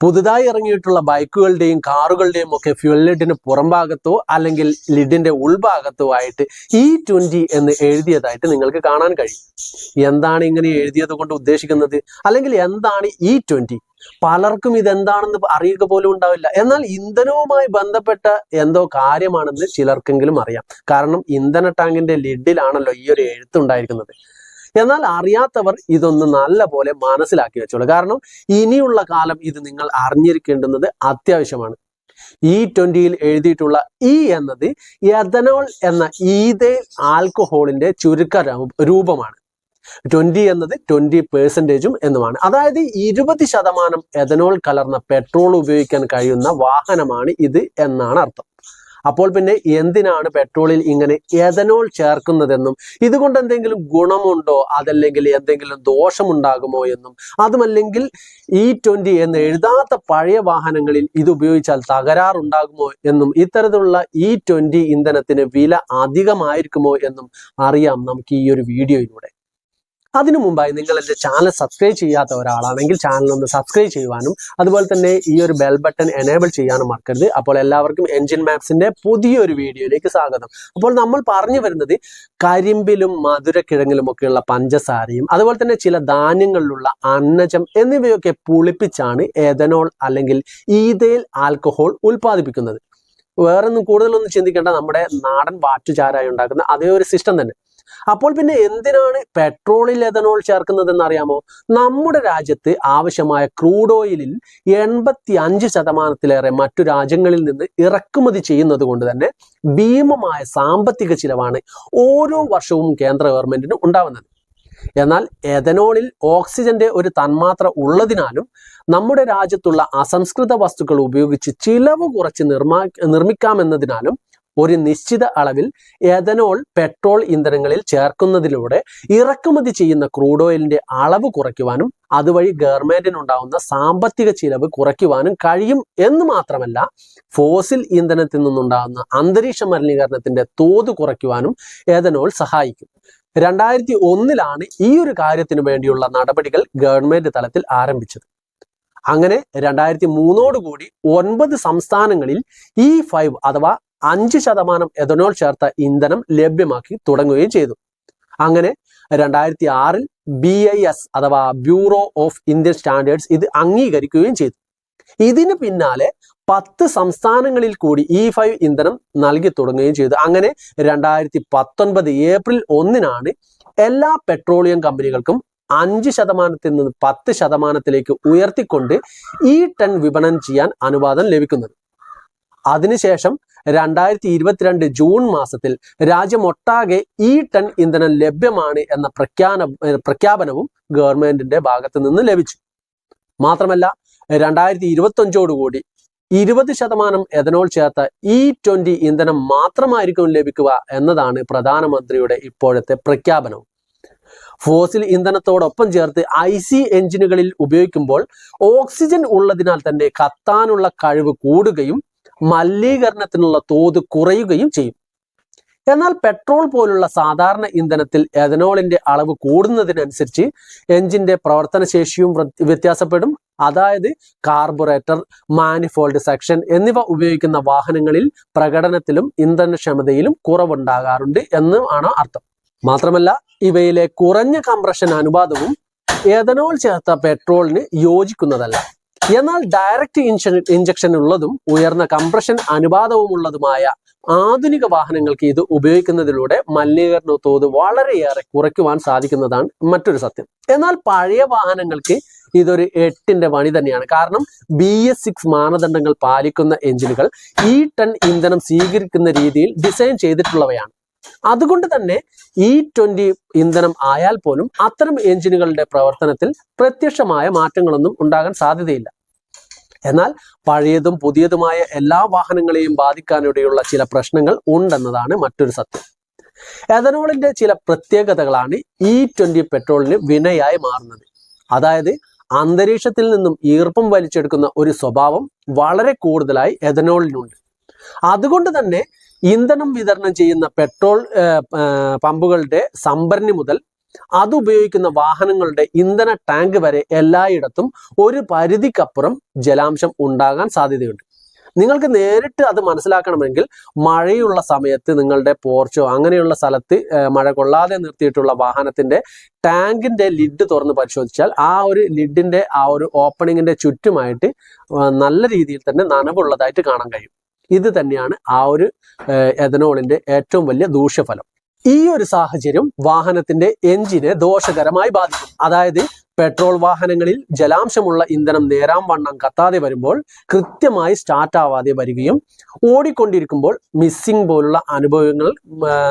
പുതുതായി ഇറങ്ങിയിട്ടുള്ള ബൈക്കുകളുടെയും കാറുകളുടെയും ഒക്കെ ഫ്യുവൽ ലിഡിന് പുറംഭാഗത്തോ അല്ലെങ്കിൽ ലിഡിന്റെ ഉൾഭാഗത്തോ ആയിട്ട് ഇ ട്വന്റി എന്ന് എഴുതിയതായിട്ട് നിങ്ങൾക്ക് കാണാൻ കഴിയും. എന്താണ് ഇങ്ങനെ എഴുതിയത് കൊണ്ട് ഉദ്ദേശിക്കുന്നത്? അല്ലെങ്കിൽ എന്താണ് ഇ ട്വന്റി പലർക്കും ഇതെന്താണെന്ന് അറിയുക പോലും ഉണ്ടാവില്ല. എന്നാൽ ഇന്ധനവുമായി ബന്ധപ്പെട്ട എന്തോ കാര്യമാണെന്ന് ചിലർക്കെങ്കിലും അറിയാം. കാരണം ഇന്ധന ടാങ്കിന്റെ ലിഡിലാണല്ലോ ഈ ഒരു എഴുത്തുണ്ടായിരിക്കുന്നത് എന്നാൽ അറിയാത്തവർ ഇതൊന്ന് നല്ല പോലെ മനസ്സിലാക്കി വെച്ചോളൂ. കാരണം ഇനിയുള്ള കാലം ഇത് നിങ്ങൾ അറിഞ്ഞിരിക്കേണ്ടുന്നത് അത്യാവശ്യമാണ്. ഇ ട്വന്റിയിൽ എഴുതിയിട്ടുള്ള ഇ എന്നത് എഥനോൾ എന്ന ഈതേൽ ആൽക്കഹോളിന്റെ ചുരുക്ക രൂപമാണ്. ട്വന്റി എന്നത് ട്വന്റി പേഴ്സന്റേജും എന്നുമാണ്. അതായത് ഇരുപത് ശതമാനം എഥനോൾ കലർന്ന പെട്രോൾ ഉപയോഗിക്കാൻ കഴിയുന്ന വാഹനമാണ് ഇത് എന്നാണ് അർത്ഥം. അപ്പോൾ പിന്നെ എന്തിനാണ് പെട്രോളിൽ ഇങ്ങനെ എഥനോൾ ചേർക്കുന്നതെന്നും ഇതുകൊണ്ട് എന്തെങ്കിലും ഗുണമുണ്ടോ? അതല്ലെങ്കിൽ എന്തെങ്കിലും ദോഷമുണ്ടാകുമോ എന്നും അതുമല്ലെങ്കിൽ ഇ ട്വന്റി എന്ന് എഴുതാത്ത പഴയ വാഹനങ്ങളിൽ ഇത് ഉപയോഗിച്ചാൽ തകരാറുണ്ടാകുമോ എന്നും ഇത്തരത്തിലുള്ള ഇ ട്വന്റി ഇന്ധനത്തിന് വില അധികമായിരിക്കുമോ എന്നും അറിയാം നമുക്ക് ഈ ഒരു വീഡിയോയിലൂടെ. അതിനു മുമ്പായി നിങ്ങൾ എന്റെ ചാനൽ സബ്സ്ക്രൈബ് ചെയ്യാത്ത ഒരാളാണെങ്കിൽ ചാനൽ ഒന്ന് സബ്സ്ക്രൈബ് ചെയ്യുവാനും അതുപോലെ തന്നെ ഈ ഒരു ബെൽ ബട്ടൺ എനേബിൾ ചെയ്യാനും മറക്കരുത്. അപ്പോൾ എല്ലാവർക്കും എൻജിൻ മാപ്സിന്റെ പുതിയൊരു വീഡിയോയിലേക്ക് സ്വാഗതം. അപ്പോൾ നമ്മൾ പറഞ്ഞു വരുന്നത് കരിമ്പിലും മധുരക്കിഴങ്ങിലും ഒക്കെയുള്ള പഞ്ചസാരയും അതുപോലെ തന്നെ ചില ധാന്യങ്ങളിലുള്ള അന്നജം എന്നിവയൊക്കെ പുളിപ്പിച്ചാണ് എഥനോൾ അല്ലെങ്കിൽ ഈതേൽ ആൽക്കഹോൾ ഉൽപ്പാദിപ്പിക്കുന്നത്. വേറൊന്നും കൂടുതലൊന്നും ചിന്തിക്കേണ്ട നമ്മുടെ നാടൻ വാറ്റുചാരായി ഉണ്ടാക്കുന്ന അതേ ഒരു സിസ്റ്റം തന്നെ. അപ്പോൾ പിന്നെ എന്തിനാണ് പെട്രോളിൽ എഥനോൾ ചേർക്കുന്നതെന്ന് അറിയാമോ നമ്മുടെ രാജ്യത്ത് ആവശ്യമായ ക്രൂഡ് ഓയിലിൽ എൺപത്തി അഞ്ച് ശതമാനത്തിലേറെ മറ്റു രാജ്യങ്ങളിൽ നിന്ന് ഇറക്കുമതി ചെയ്യുന്നത് കൊണ്ട് തന്നെ ഭീമമായ സാമ്പത്തിക ചിലവാണ് ഓരോ വർഷവും കേന്ദ്ര ഗവൺമെന്റിന് ഉണ്ടാവുന്നത്. എന്നാൽ എഥനോളിൽ ഓക്സിജന്റെ ഒരു തന്മാത്ര ഉള്ളതിനാലും നമ്മുടെ രാജ്യത്തുള്ള അസംസ്കൃത വസ്തുക്കൾ ഉപയോഗിച്ച് ചിലവ് കുറച്ച് നിർമ്മാ നിർമ്മിക്കാമെന്നതിനാലും ഒരു നിശ്ചിത അളവിൽ എഥനോൾ പെട്രോൾ ഇന്ധനങ്ങളിൽ ചേർക്കുന്നതിലൂടെ ഇറക്കുമതി ചെയ്യുന്ന ക്രൂഡ് ഓയിലിന്റെ അളവ് കുറയ്ക്കുവാനും അതുവഴി ഗവൺമെന്റിനുണ്ടാവുന്ന സാമ്പത്തിക ചിലവ് കുറയ്ക്കുവാനും കഴിയും എന്ന് മാത്രമല്ല ഫോസിൽ ഇന്ധനത്തിൽ നിന്നുണ്ടാകുന്ന അന്തരീക്ഷ മലിനീകരണത്തിന്റെ തോത് കുറയ്ക്കുവാനും എഥനോൾ സഹായിക്കും. രണ്ടായിരത്തി ഒന്നിലാണ് ഈ ഒരു കാര്യത്തിനു വേണ്ടിയുള്ള നടപടികൾ ഗവൺമെന്റ് തലത്തിൽ ആരംഭിച്ചത്. അങ്ങനെ രണ്ടായിരത്തി മൂന്നോടുകൂടി ഒൻപത് സംസ്ഥാനങ്ങളിൽ ഇ ഫൈവ് അഥവാ അഞ്ച് ശതമാനം എഥനോൾ ചേർത്ത ഇന്ധനം ലഭ്യമാക്കി തുടങ്ങുകയും ചെയ്തു. അങ്ങനെ രണ്ടായിരത്തി ആറിൽ ബി ഐ എസ് അഥവാ ബ്യൂറോ ഓഫ് ഇന്ത്യൻ സ്റ്റാൻഡേർഡ്സ് ഇത് അംഗീകരിക്കുകയും ചെയ്തു. ഇതിന് പിന്നാലെ പത്ത് സംസ്ഥാനങ്ങളിൽ കൂടി ഇ ഫൈവ് ഇന്ധനം നൽകി തുടങ്ങുകയും ചെയ്തു. അങ്ങനെ രണ്ടായിരത്തി പത്തൊൻപത് ഏപ്രിൽ ഒന്നിനാണ് എല്ലാ പെട്രോളിയം കമ്പനികൾക്കും അഞ്ച് ശതമാനത്തിൽ നിന്ന് പത്ത് ശതമാനത്തിലേക്ക് ഉയർത്തിക്കൊണ്ട് ഈ ടൺ വിപണനം ചെയ്യാൻ അനുവാദം ലഭിക്കുന്നത്. അതിനുശേഷം രണ്ടായിരത്തി ഇരുപത്തിരണ്ട് ജൂൺ മാസത്തിൽ രാജ്യമൊട്ടാകെ ഈ ടൺ ഇന്ധനം ലഭ്യമാണ് എന്ന പ്രഖ്യാന പ്രഖ്യാപനവും ഗവൺമെന്റിന്റെ ഭാഗത്ത് നിന്ന് ലഭിച്ചു. മാത്രമല്ല രണ്ടായിരത്തി ഇരുപത്തഞ്ചോടുകൂടി ഇരുപത് ശതമാനം എഥനോൾ ചേർത്ത ഇ ട്വന്റി ഇന്ധനം മാത്രമായിരിക്കും ലഭിക്കുക എന്നതാണ് പ്രധാനമന്ത്രിയുടെ ഇപ്പോഴത്തെ പ്രഖ്യാപനവും ഫോസിൽ ഇന്ധനത്തോടൊപ്പം ചേർത്ത് ഐ സി എഞ്ചിനുകളിൽ ഉപയോഗിക്കുമ്പോൾ ഓക്സിജൻ ഉള്ളതിനാൽ തന്നെ കത്താനുള്ള കഴിവ് കൂടുകയും മലിനീകരണത്തിനുള്ള തോത് കുറയുകയും ചെയ്യും. എന്നാൽ പെട്രോൾ പോലുള്ള സാധാരണ ഇന്ധനത്തിൽ എഥനോളിന്റെ അളവ് കൂടുന്നതിനനുസരിച്ച് എഞ്ചിന്റെ പ്രവർത്തനശേഷിയും വ്യത്യാസപ്പെടും. അതായത് കാർബുറേറ്റർ മാനിഫോൾഡ് സെക്ഷൻ എന്നിവ ഉപയോഗിക്കുന്ന വാഹനങ്ങളിൽ പ്രകടനത്തിലും ഇന്ധനക്ഷമതയിലും കുറവുണ്ടാകാറുണ്ട് എന്നും ആണ് അർത്ഥം. മാത്രമല്ല ഇവയിലെ കുറഞ്ഞ കംപ്രഷൻ അനുപാതവും എഥനോൾ ചേർത്ത പെട്രോളിന് യോജിക്കുന്നതല്ല. എന്നാൽ ഡയറക്റ്റ് ഇൻഷൻ ഇഞ്ചക്ഷൻ ഉള്ളതും ഉയർന്ന കംപ്രഷൻ അനുപാതവുമുള്ളതുമായ ആധുനിക വാഹനങ്ങൾക്ക് ഇത് ഉപയോഗിക്കുന്നതിലൂടെ മലിനീകരണ തോത് വളരെയേറെ കുറയ്ക്കുവാൻ സാധിക്കുന്നതാണ് മറ്റൊരു സത്യം. എന്നാൽ പഴയ വാഹനങ്ങൾക്ക് ഇതൊരു എട്ടിന്റെ പണി തന്നെയാണ്. കാരണം ബി എസ് സിക്സ് മാനദണ്ഡങ്ങൾ പാലിക്കുന്ന എഞ്ചിനുകൾ ഈ ടൺ ഇന്ധനം സ്വീകരിക്കുന്ന രീതിയിൽ ഡിസൈൻ ചെയ്തിട്ടുള്ളവയാണ്. അതുകൊണ്ട് തന്നെ ഇ ട്വന്റി ഇന്ധനം ആയാൽ പോലും അത്തരം എഞ്ചിനുകളുടെ പ്രവർത്തനത്തിൽ പ്രത്യക്ഷമായ മാറ്റങ്ങളൊന്നും ഉണ്ടാകാൻ സാധ്യതയില്ല. എന്നാൽ പഴയതും പുതിയതുമായ എല്ലാ വാഹനങ്ങളെയും ബാധിക്കാനിടയുള്ള ചില പ്രശ്നങ്ങൾ ഉണ്ടെന്നതാണ് മറ്റൊരു സത്യം. എഥനോളിന്റെ ചില പ്രത്യേകതകളാണ് ഇ ട്വന്റി പെട്രോളിന് വിനയായി മാറുന്നത്. അതായത് അന്തരീക്ഷത്തിൽ നിന്നും ഈർപ്പം വലിച്ചെടുക്കുന്ന ഒരു സ്വഭാവം വളരെ കൂടുതലായി എഥനോളിനുണ്ട്. അതുകൊണ്ട് തന്നെ ഇന്ധനം വിതരണം ചെയ്യുന്ന പെട്രോൾ പമ്പുകളുടെ സംഭരണി മുതൽ അതുപയോഗിക്കുന്ന വാഹനങ്ങളുടെ ഇന്ധന ടാങ്ക് വരെ എല്ലായിടത്തും ഒരു പരിധിക്കപ്പുറം ജലാംശം ഉണ്ടാകാൻ സാധ്യതയുണ്ട്. നിങ്ങൾക്ക് നേരിട്ട് അത് മനസ്സിലാക്കണമെങ്കിൽ മഴയുള്ള സമയത്ത് നിങ്ങളുടെ പോർച്ചോ അങ്ങനെയുള്ള സ്ഥലത്ത് മഴ കൊള്ളാതെ നിർത്തിയിട്ടുള്ള വാഹനത്തിന്റെ ടാങ്കിന്റെ ലിഡ് തുറന്ന് പരിശോധിച്ചാൽ ആ ഒരു ലിഡിന്റെ ആ ഒരു ഓപ്പണിങ്ങിന്റെ ചുറ്റുമായിട്ട് നല്ല രീതിയിൽ തന്നെ നനവുള്ളതായിട്ട് കാണാൻ കഴിയും. ഇത് തന്നെയാണ് ആ ഒരു എഥനോളിന്റെ ഏറ്റവും വലിയ ദൂഷ്യഫലം. ഈ ഒരു സാഹചര്യം വാഹനത്തിന്റെ എഞ്ചിനെ ദോഷകരമായി ബാധിക്കും. അതായത് പെട്രോൾ വാഹനങ്ങളിൽ ജലാംശമുള്ള ഇന്ധനം നേരാം വണ്ണം കത്താതെ വരുമ്പോൾ കൃത്യമായി സ്റ്റാർട്ട് ആവാതെ വരികയും ഓടിക്കൊണ്ടിരിക്കുമ്പോൾ മിസ്സിംഗ് പോലുള്ള അനുഭവങ്ങൾ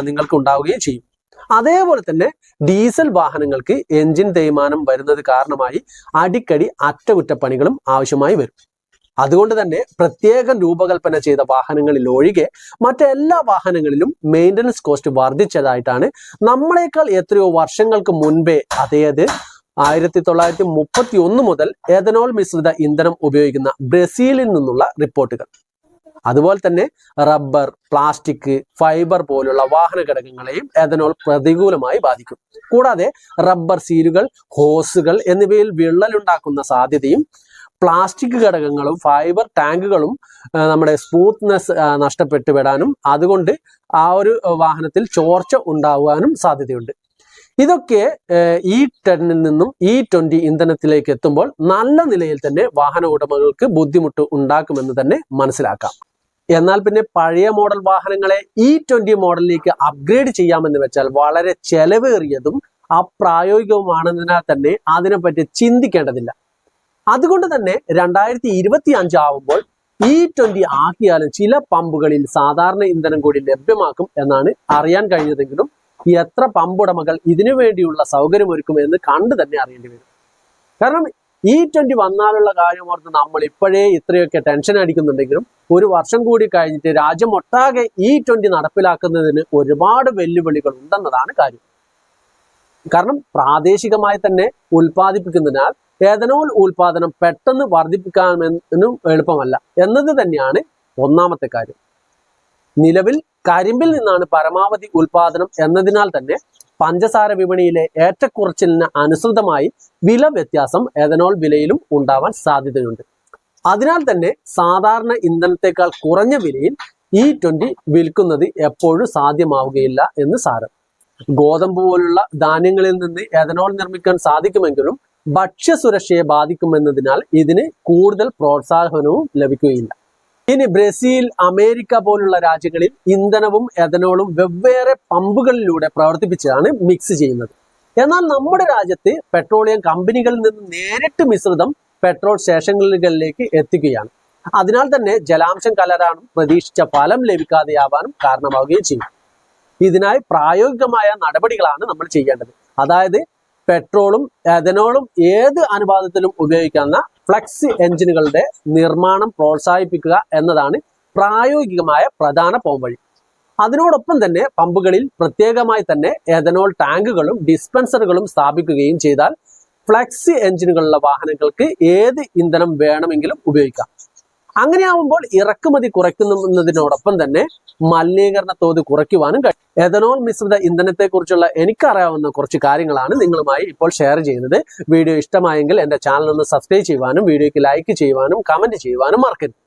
നിങ്ങൾക്ക് ഉണ്ടാവുകയും ചെയ്യും. അതേപോലെ തന്നെ ഡീസൽ വാഹനങ്ങൾക്ക് എഞ്ചിൻ തേയ്മാനം വരുന്നത് കാരണമായി അടിക്കടി അറ്റകുറ്റപ്പണികളും ആവശ്യമായി വരും. അതുകൊണ്ട് തന്നെ പ്രത്യേകം രൂപകൽപ്പന ചെയ്ത വാഹനങ്ങളിൽ ഒഴികെ മറ്റെല്ലാ വാഹനങ്ങളിലും മെയിന്റനൻസ് കോസ്റ്റ് വർദ്ധിച്ചതായിട്ടാണ് നമ്മളെക്കാൾ എത്രയോ വർഷങ്ങൾക്ക് മുൻപേ അതായത് ആയിരത്തി തൊള്ളായിരത്തി മുപ്പത്തി ഒന്ന് മുതൽ എഥനോൾ മിശ്രിത ഇന്ധനം ഉപയോഗിക്കുന്ന ബ്രസീലിൽ നിന്നുള്ള റിപ്പോർട്ടുകൾ. അതുപോലെ തന്നെ റബ്ബർ പ്ലാസ്റ്റിക് ഫൈബർ പോലുള്ള വാഹന ഘടകങ്ങളെയും എഥനോൾ പ്രതികൂലമായി ബാധിക്കും. കൂടാതെ റബ്ബർ സീലുകൾ ഹോസുകൾ എന്നിവയിൽ വിള്ളലുണ്ടാക്കുന്ന സാധ്യതയും പ്ലാസ്റ്റിക് ഘടകങ്ങളും ഫൈബർ ടാങ്കുകളും നമ്മുടെ സ്മൂത്ത്നെസ് നഷ്ടപ്പെട്ടു വിടാനും അതുകൊണ്ട് ആ ഒരു വാഹനത്തിൽ ചോർച്ച ഉണ്ടാവാനും സാധ്യതയുണ്ട്. ഇതൊക്കെ ഇ ടെന്നിൽ നിന്നും ഇ ട്വന്റി ഇന്ധനത്തിലേക്ക് എത്തുമ്പോൾ നല്ല നിലയിൽ തന്നെ വാഹന ഉടമകൾക്ക് ബുദ്ധിമുട്ട് ഉണ്ടാക്കുമെന്ന് തന്നെ മനസ്സിലാക്കാം. എന്നാൽ പിന്നെ പഴയ മോഡൽ വാഹനങ്ങളെ ഇ ട്വന്റി മോഡലിലേക്ക് അപ്ഗ്രേഡ് ചെയ്യാമെന്ന് വെച്ചാൽ വളരെ ചെലവേറിയതും അപ്രായോഗികവുമാണെന്നതിനാൽ തന്നെ അതിനെപ്പറ്റി ചിന്തിക്കേണ്ടതില്ല. അതുകൊണ്ട് തന്നെ രണ്ടായിരത്തി ഇരുപത്തി അഞ്ചാവുമ്പോൾ ഇ ട്വന്റി ആക്കിയാലും ചില പമ്പുകളിൽ സാധാരണ ഇന്ധനം കൂടി ലഭ്യമാക്കും എന്നാണ് അറിയാൻ കഴിഞ്ഞതെങ്കിലും എത്ര പമ്പുടമകൾ ഇതിനു വേണ്ടിയുള്ള സൗകര്യമൊരുക്കും എന്ന് കണ്ടു തന്നെ അറിയേണ്ടി വരും. കാരണം ഇ ട്വന്റി വന്നാലുള്ള കാര്യം ഓർത്ത് നമ്മൾ ഇപ്പോഴേ ഇത്രയൊക്കെ ടെൻഷൻ അടിക്കുന്നുണ്ടെങ്കിലും ഒരു വർഷം കൂടി കഴിഞ്ഞിട്ട് രാജ്യം ഒട്ടാകെ ഇ ട്വന്റി നടപ്പിലാക്കുന്നതിന് ഒരുപാട് വെല്ലുവിളികൾ ഉണ്ടെന്നതാണ് കാര്യം. കാരണം പ്രാദേശികമായി തന്നെ ഉൽപ്പാദിപ്പിക്കുന്നതിനാൽ എഥനോൾ ഉൽപാദനം പെട്ടെന്ന് വർദ്ധിപ്പിക്കാമെന്നും എളുപ്പമല്ല. എന്നത് തന്നെയാണ് ഒന്നാമത്തെ കാര്യം. നിലവിൽ കരിമ്പിൽ നിന്നാണ് പരമാവധി ഉൽപാദനം എന്നതിനാൽ തന്നെ പഞ്ചസാര വിപണിയിലെ ഏറ്റക്കുറച്ചിലിന് അനുസൃതമായി വില വ്യത്യാസം എഥനോൾ വിലയിലും ഉണ്ടാവാൻ സാധ്യതയുണ്ട്. അതിനാൽ തന്നെ സാധാരണ ഇന്ധനത്തെക്കാൾ കുറഞ്ഞ വിലയിൽ ഇ ട്വന്റി വിൽക്കുന്നത് എപ്പോഴും സാധ്യമാവുകയില്ല എന്ന് സാരം. ഗോതമ്പ് പോലുള്ള ധാന്യങ്ങളിൽ നിന്ന് എഥനോൾ നിർമ്മിക്കാൻ സാധിക്കുമെങ്കിലും ഭക്ഷ്യസുരക്ഷയെ ബാധിക്കുമെന്നതിനാൽ ഇതിന് കൂടുതൽ പ്രോത്സാഹനവും ലഭിക്കുകയില്ല. ഇനി ബ്രസീൽ അമേരിക്ക പോലുള്ള രാജ്യങ്ങളിൽ ഇന്ധനവും എഥനോളും വെവ്വേറെ പമ്പുകളിലൂടെ പ്രവർത്തിപ്പിച്ചാണ് മിക്സ് ചെയ്യുന്നത്. എന്നാൽ നമ്മുടെ രാജ്യത്ത് പെട്രോളിയം കമ്പനികളിൽ നിന്ന് നേരിട്ട് മിശ്രിതം പെട്രോൾ സ്റ്റേഷനുകളിലേക്ക് എത്തിക്കുകയാണ്. അതിനാൽ തന്നെ ജലാംശം കലരാനും പ്രതീക്ഷിച്ച ഫലം ലഭിക്കാതെയാവാനും കാരണമാവുകയും ചെയ്യും. ഇതിനായി പ്രായോഗികമായ നടപടികളാണ് നമ്മൾ ചെയ്യേണ്ടത്. അതായത് പെട്രോളും എഥനോളും ഏത് അനുപാതത്തിലും ഉപയോഗിക്കാവുന്ന ഫ്ലക്സ് എഞ്ചിനുകളുടെ നിർമ്മാണം പ്രോത്സാഹിപ്പിക്കുക എന്നതാണ് പ്രായോഗികമായ പ്രധാന പോംവഴി. അതിനോടൊപ്പം തന്നെ പമ്പുകളിൽ പ്രത്യേകമായി തന്നെ എഥനോൾ ടാങ്കുകളും ഡിസ്പെൻസറുകളും സ്ഥാപിക്കുകയും ചെയ്താൽ ഫ്ലക്സ് എഞ്ചിനുകളുള്ള വാഹനങ്ങൾക്ക് ഏത് ഇന്ധനം വേണമെങ്കിലും ഉപയോഗിക്കാം. അങ്ങനെയാവുമ്പോൾ ഇറക്കുമതി കുറയ്ക്കുന്നതിനോടൊപ്പം തന്നെ മലിനീകരണ തോത് കുറയ്ക്കുവാനും കഴിയും. എഥനോൾ മിശ്രിത ഇന്ധനത്തെക്കുറിച്ചുള്ള എനിക്കറിയാവുന്ന കുറച്ച് കാര്യങ്ങളാണ് നിങ്ങളുമായി ഇപ്പോൾ ഷെയർ ചെയ്യുന്നത്. വീഡിയോ ഇഷ്ടമായെങ്കിൽ എന്റെ ചാനൽ ഒന്ന് സബ്സ്ക്രൈബ് ചെയ്യുവാനും വീഡിയോയ്ക്ക് ലൈക്ക് ചെയ്യുവാനും കമന്റ് ചെയ്യുവാനും മറക്കരുത്.